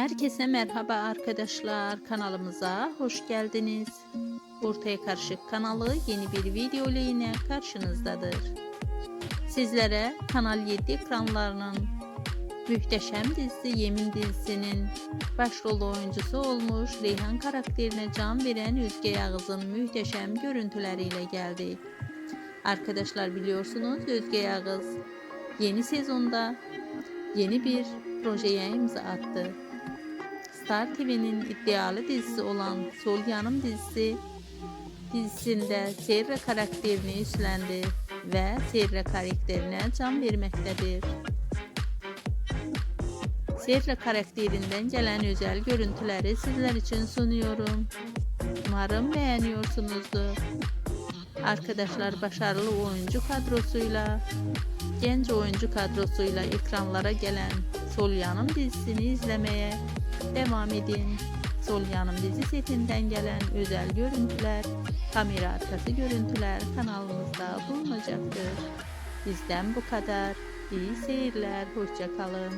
Herkese merhaba arkadaşlar. Kanalımıza hoş geldiniz. Ortaya Karışık kanalı yeni bir video ile yine karşınızdadır. Sizlere Kanal 7 ekranlarının Mühteşem dizisi Yemin dizisinin başrol oyuncusu olmuş Reyhan karakterine can veren Özge Yağız'ın mühteşem görüntüleriyle geldi. Arkadaşlar biliyorsunuz Özge Yağız yeni sezonda yeni bir projeye imza attı. Star TV'nin iddialı dizisi olan Sol Yanım dizisi dizisinde Serra karakterini üstlendi ve Serra karakterine can vermektedir. Serra karakterinden gelen özel görüntüleri sizler için sunuyorum. Umarım beğeniyorsunuzdur. Arkadaşlar başarılı oyuncu kadrosuyla, genç oyuncu kadrosuyla ekranlara gelen Sol Yanım dizisini izlemeye devam edin. Sol Yanım dizi setinden gelen özel görüntüler, kamera arkası görüntüler kanalımızda bulunacaktır. Bizden bu kadar. İyi seyirler, hoşça kalın.